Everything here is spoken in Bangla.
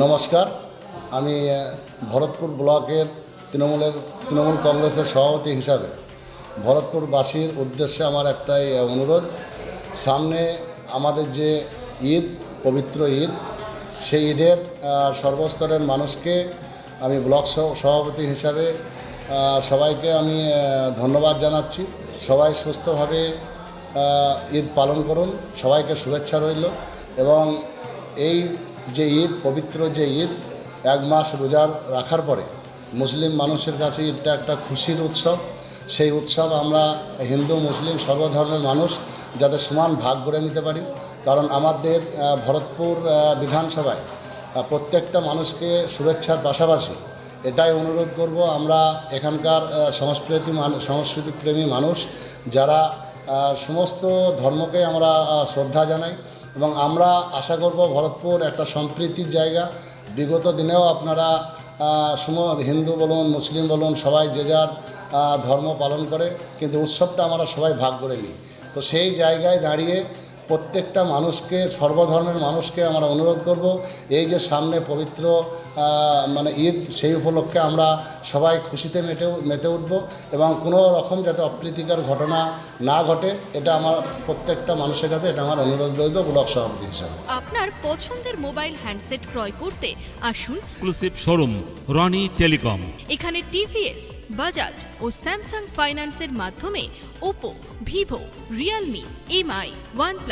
নমস্কার। আমি ভরতপুর ব্লকের তৃণমূলের, তৃণমূল কংগ্রেসের সভাপতি হিসাবে ভরতপুরবাসীর উদ্দেশ্যে আমার একটাই অনুরোধ। সামনে আমাদের যে ঈদ, পবিত্র ঈদ, সেই ঈদের সর্বস্তরের মানুষকে আমি ব্লক সভাপতি হিসাবে সবাইকে আমি ধন্যবাদ জানাচ্ছি। সবাই সুস্থভাবে ঈদ পালন করুন। সবাইকে শুভেচ্ছা রইল এবং এই যে ঈদ, পবিত্র যে ঈদ, এক মাস রোজার রাখার পরে মুসলিম মানুষের কাছে ঈদটা একটা খুশির উৎসব। সেই উৎসব আমরা হিন্দু, মুসলিম সর্বধর্মের মানুষ যাতে সমান ভাগ করে নিতে পারি। কারণ আমাদের ভরতপুর বিধানসভায় প্রত্যেকটা মানুষকে শুভেচ্ছার পাশাপাশি এটাই অনুরোধ করব আমরা এখানকার সংস্কৃতি মান সংস্কৃতি মানুষ যারা সমস্ত ধর্মকে আমরা শ্রদ্ধা জানাই। এবং আমরা আশা করব ভরতপুর একটা সম্প্রীতির জায়গা। বিগত দিনেও আপনারা সম হিন্দু বলুন, মুসলিম বলুন, সবাই যে যার ধর্ম পালন করে, কিন্তু উৎসবটা আমরা সবাই ভাগ করে নিই। তো সেই জায়গায় দাঁড়িয়ে প্রত্যেকটা মানুষকে সর্বধর্মের মানুষকে আমরা অনুরোধ করব এই যে সামনে পবিত্র মানে ঈদ সেই উপলক্ষে আমরা সবাই খুশিতে মেটে মেতে উঠব এবং কোনো রকম যাতে অপ্রীতিকর ঘটনা না ঘটে এটা আমার প্রত্যেকটা মানুষের কাছে এটা আমার অনুরোধ রইল ব্লক সভাপতি হিসাবে। আপনার পছন্দের মোবাইল হ্যান্ডসেট ক্রয় করতে আসুন। এক্সক্লুসিভ শোরুম রনি টেলিকম এখানে টিভিএস বাজাজ ও স্যামসাং ফাইন্যান্সের মাধ্যমে Oppo Vivo Realme MI OnePlus